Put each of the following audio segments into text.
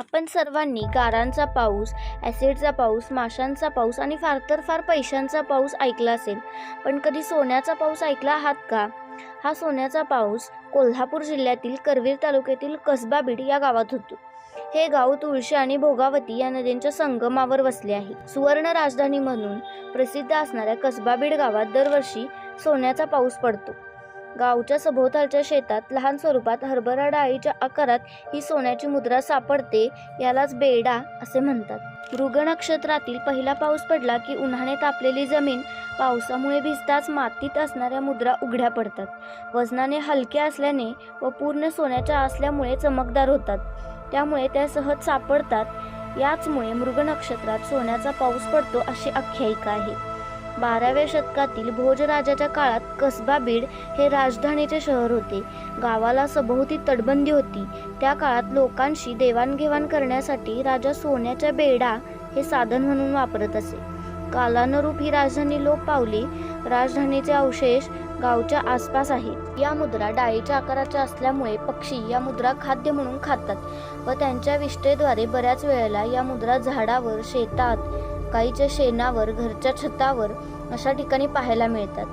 आपण सर्वांनी गारांचा पाऊस ॲसिडचा पाऊस माशांचा पाऊस आणि फार तर फार पैशांचा पाऊस ऐकला असेल पण कधी सोन्याचा पाऊस ऐकला आहात का? हा सोन्याचा पाऊस कोल्हापूर जिल्ह्यातील करवीर तालुक्यातील कसबा बीड या गावात होतो. हे गाव तुळशी आणि भोगावती या नद्यांच्या संगमावर वसले आहे. सुवर्ण राजधानी म्हणून प्रसिद्ध असणाऱ्या कसबा बीड गावात दरवर्षी सोन्याचा पाऊस पडतो. गावच्या सभोवतालच्या शेतात लहान स्वरूपात हरभरा डाळीच्या आकारात ही सोन्याची मुद्रा सापडते यालाच बेडा असे म्हणतात. मृग नक्षत्रातील पहिला पाऊस पडला की उन्हाने तापलेली जमीन पावसामुळे भिजताच मातीत असणाऱ्या मुद्रा उघड्या पडतात. वजनाने हलक्या असल्याने व पूर्ण सोन्याच्या असल्यामुळे चमकदार होतात. त्यामुळे त्या सहज सापडतात. याचमुळे मृग नक्षत्रात सोन्याचा पाऊस पडतो अशी आख्यायिका आहे. बाराव्या शतकातील भोजराजाच्या काळात कसबा बीड हे राजधानीचे शहर होते. गावाला सभोवती तटबंदी होती. त्या काळात लोकांशी देवाणघेवाण करण्यासाठी राजा सोन्याच्या बेडा हे साधन म्हणून वापरत असे. कालानुरूप ही राजधानी लोप पावली. राजधानीचे अवशेष गावच्या आसपास आहेत. या मुद्रा डाळीच्या आकाराच्या असल्यामुळे पक्षी या मुद्रा खाद्य म्हणून खातात व त्यांच्या विष्ठेद्वारे बऱ्याच वेळेला या मुद्रा झाडावर शेतात गाईच्या शेणावर घरच्या छतावर अशा ठिकाणी पाहायला मिळतात.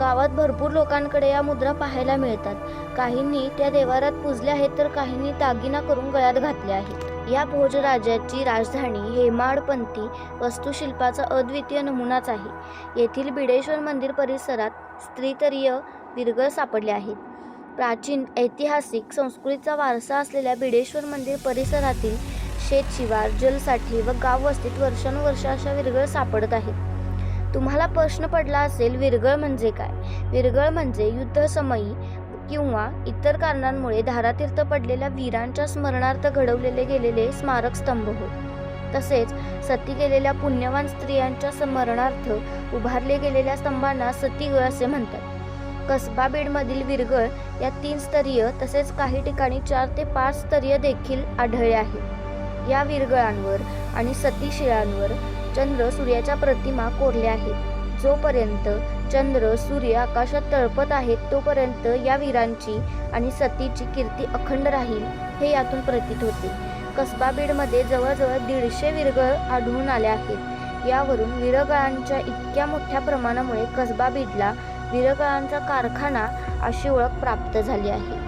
गावात भरपूर लोकांकडे या मुद्रा पाहायला मिळतात. काहींनी त्या देवारात पुजल्या आहेत तर काहींनी दागिना करून गळ्यात घातल्या आहेत. या भोजराजाची राजधानी हेमाडपंथी वस्तुशिल्पाचा अद्वितीय नमुनाच आहे. येथील बिडेश्वर मंदिर परिसरात स्त्रीतरीय विरगळ सापडले आहेत. प्राचीन ऐतिहासिक संस्कृतीचा वारसा असलेल्या बिडेश्वर मंदिर परिसरातील शेतशिवार जलसाठे व गाव वस्तीत वर्षानुवर्ष अशा विरगळ सापडत आहेत. तुम्हाला प्रश्न पडला असेल विरगळ म्हणजे काय? विरगळ म्हणजे युद्धसमयी किंवा इतर कारणांमुळे धारातीर्थ पडलेल्या वीरांच्या स्मरणार्थ घडवलेले गेलेले स्मारक स्तंभ होत तसेच सती गेलेल्या पुण्यवान स्त्रियांच्या स्मरणार्थ उभारले गेलेल्या स्तंभांना सतीगळ असे म्हणतात. कसबा बीडमधील विरगळ या तीन स्तरीय तसेच काही ठिकाणी चार ते पाच स्तरीय देखील आढळले आहेत या विरगळांवर आणि सती शिळांवर चंद्र सूर्याच्या प्रतिमा कोरल्या आहेत. जोपर्यंत चंद्र सूर्य आकाशात तळपत आहेत तोपर्यंत या वीरांची आणि सतीची कीर्ती अखंड राहील हे यातून प्रतीत होते. कसबा बीडमध्ये जवळजवळ दीडशे विरगळ आढळून आले आहेत. यावरून विरगळांच्या इतक्या मोठ्या प्रमाणामुळे कसबा बीडला विरगळांचा कारखाना अशी ओळख प्राप्त झाली आहे.